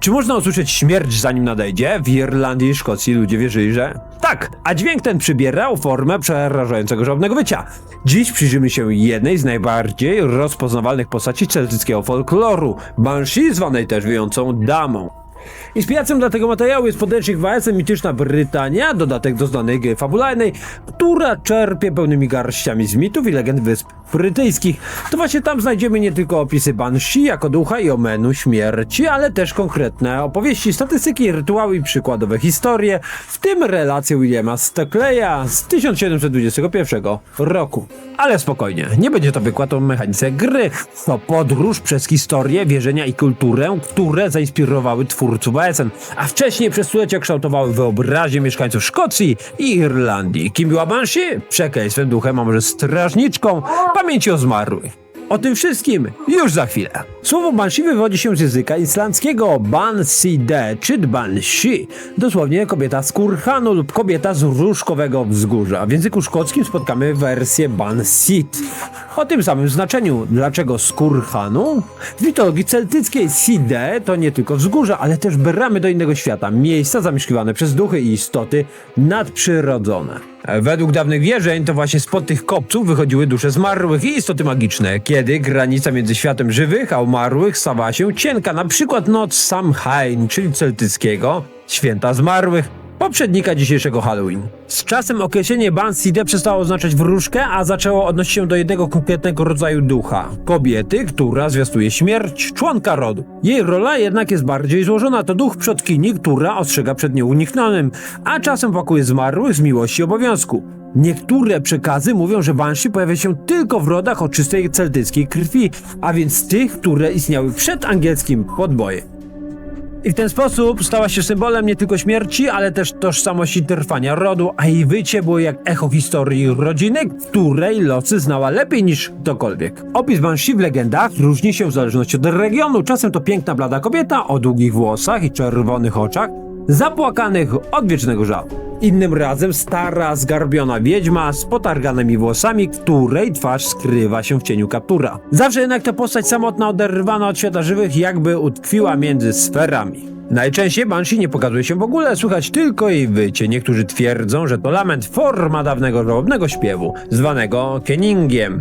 Czy można usłyszeć śmierć zanim nadejdzie? W Irlandii i Szkocji ludzie wierzyli, że tak, a dźwięk ten przybierał formę przerażającego żałobnego wycia. Dziś przyjrzymy się jednej z najbardziej rozpoznawalnych postaci celtyckiego folkloru, Banshee, zwanej też wyjącą damą. Inspiracją dla tego materiału jest podręcznik WSM Mityczna Brytania, dodatek do znanej gry fabularnej, która czerpie pełnymi garściami z mitów i legend wysp brytyjskich. To właśnie tam znajdziemy nie tylko opisy Banshee jako ducha i omenu śmierci, ale też konkretne opowieści, statystyki, rytuały i przykładowe historie, w tym relacje Williama Stockleya z 1721 roku. Ale spokojnie, nie będzie to wykład o mechanice gry. To podróż przez historię, wierzenia i kulturę, które zainspirowały twórców ASN, a wcześniej przez stulecia kształtowały wyobraźnię mieszkańców Szkocji i Irlandii. Kim była Banshee? Przekleństwem duchem, a może strażniczką pamięci o zmarłych. O tym wszystkim już za chwilę. Słowo Banshee wywodzi się z języka islandzkiego Banside czy Banshee, dosłownie kobieta z kurhanu lub kobieta z różkowego wzgórza. W języku szkockim spotkamy wersję Bansit o tym samym znaczeniu. Dlaczego z kurhanu? W mitologii celtyckiej Side to nie tylko wzgórza, ale też bramy do innego świata, miejsca zamieszkiwane przez duchy i istoty nadprzyrodzone. Według dawnych wierzeń to właśnie spod tych kopców wychodziły dusze zmarłych i istoty magiczne, kiedy granica między światem żywych a umarłych stawała się cienka, na przykład noc Samhain, czyli celtyckiego, święta zmarłych, poprzednika dzisiejszego Halloween. Z czasem określenie Banside przestało oznaczać wróżkę, a zaczęło odnosić się do jednego konkretnego rodzaju ducha. Kobiety, która zwiastuje śmierć członka rodu. Jej rola jednak jest bardziej złożona. To duch przodkini, która ostrzega przed nieuniknionym, a czasem pakuje zmarłych z miłości obowiązku. Niektóre przekazy mówią, że Banshee pojawia się tylko w rodach o czystej celtyckiej krwi, a więc tych, które istniały przed angielskim podbojem. I w ten sposób stała się symbolem nie tylko śmierci, ale też tożsamości trwania rodu, a jej wycie było jak echo historii rodziny, której losy znała lepiej niż ktokolwiek. Opis Banshee w legendach różni się w zależności od regionu. Czasem to piękna blada kobieta o długich włosach i czerwonych oczach, zapłakanych od wiecznego żalu. Innym razem stara, zgarbiona wiedźma z potarganymi włosami, której twarz skrywa się w cieniu kaptura. Zawsze jednak ta postać samotna, oderwana od świata żywych, jakby utkwiła między sferami. Najczęściej Banshee nie pokazuje się w ogóle, słychać tylko jej wycie. Niektórzy twierdzą, że to lament forma dawnego żałobnego śpiewu, zwanego keningiem.